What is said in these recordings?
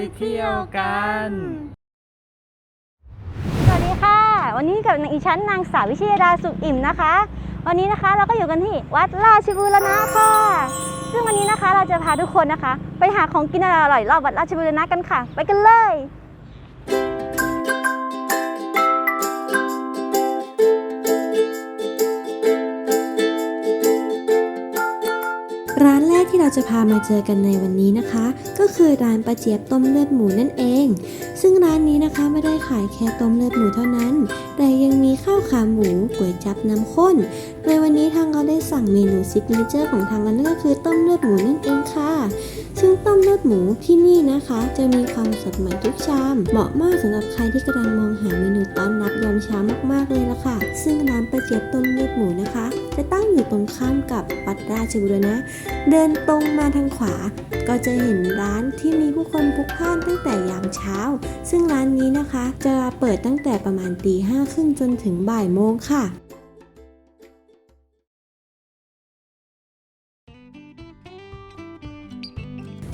ปเที่ยวกัน สวัสดีค่ะ วันนี้กับอีชั้นนางสาววิเชยดาสุขอิ่มนะคะ วันนี้นะคะเราก็อยู่กันที่วัดราชบูรณะค่ะ ซึ่งวันนี้นะคะเราจะพาทุกคนนะคะ ไปหาของกินอร่อยๆรอบวัดราชบูรณะกันค่ะ ไปกันเลย ร้านแรกที่เราจะพามาเจอกันในวันนี้นะคะ ก็คือร้านป้าเจี๊ยบต้มเลือดหมูนั่นเอง ซึ่งร้านนี้นะคะไม่ได้ขายแค่ต้มเลือดหมูเท่านั้น แต่ยังมีข้าวขาหมูก๋วยจับน้ำข้น โดยวันนี้ทางเราได้สั่งเมนูซิกเนเจอร์ของทางร้านนั่นก็คือต้มเลือดหมูนั่นเองค่ะ ซึ่งต้มเลือดหมูที่นี่นะคะ จะมีความสดใหม่ทุกชาม เหมาะมากสำหรับใครที่กำลังมองหาเมนูต้อนรับยามเช้ามากๆเลยล่ะค่ะ ซึ่งร้านป้าเจี๊ยบต้มเลือดหมูนะคะ จะตั้งอยู่ตรงข้ามกับวัดราชบุรณะ เดินตรงมาทางขวา ก็จะเห็นร้านที่มีผู้คนพลุกพล่านตั้งแต่ยามเช้า ซึ่งร้านนี้นะคะจะเปิดตั้งแต่ประมาณตีห้าครึ่งจนถึงบ่ายโมงค่ะ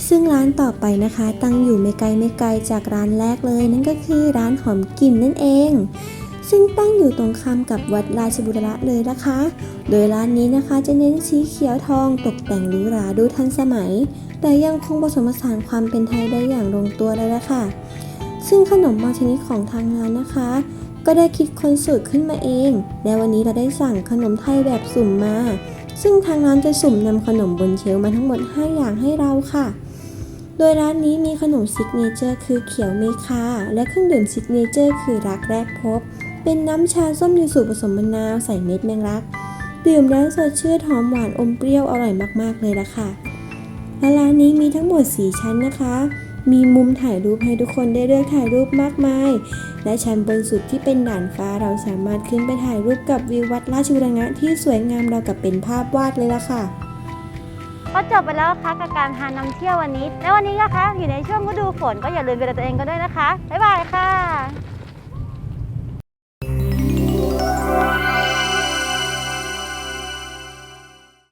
ซึ่งร้านต่อไปนะคะ ตั้งอยู่ไม่ไกลไม่ไกลจากร้านแรกเลย นั่นก็คือร้านหอมกลิ่นนั่นเอง ซึ่งตั้งอยู่ตรงข้ามกับวัดราชบุรณะเลยนะคะ โดยร้านนี้นะคะจะเน้นสีเขียวทองตกแต่งหรูหราดูทันสมัย แต่ยังคงผสมผสานความเป็นไทยได้อย่างลงตัวเลยละค่ะ ซึ่งขนมบางชนิดของทางร้านนะคะ ก็ได้คิดค้นสูตรขึ้นมาเอง และวันนี้เราได้สั่งขนมไทยแบบสุ่มมา ซึ่งทางร้านจะสุ่มนำขนมบนเชลมาทั้งหมด 5 อย่างให้เราค่ะโดยร้านนี้มีขนมซิกเนเจอร์คือเขียวเมคาและเครื่องดื่มซิกเนเจอร์คือรักแรกพบ เป็นน้ำชาส้มยูสุผสมมะนาวใส่เม็ดแมงลัก ดื่มแล้วสดชื่นหอมหวานอมเปรี้ยวอร่อยมากๆเลยละค่ะและร้านนี้มีทั้งหมด 4 ชั้นนะคะ มีมุมถ่ายรูปให้ทุกคนได้เลือกถ่ายรูปมากมาย และชั้นบนสุดที่เป็นด่านฟ้าเราสามารถขึ้นไปถ่ายรูปกับวิววัดราชบุรณะที่สวยงามเราวกับเป็นภาพวาดเลยละค่ะก็จบไปแล้วนะคะกับการพานำเที่ยววันนี้ และวันนี้นะคะอยู่ในช่วงฤดูฝนก็อย่าลืมดูแลตัวเองกันด้วยนะคะ บ๊ายบายค่ะ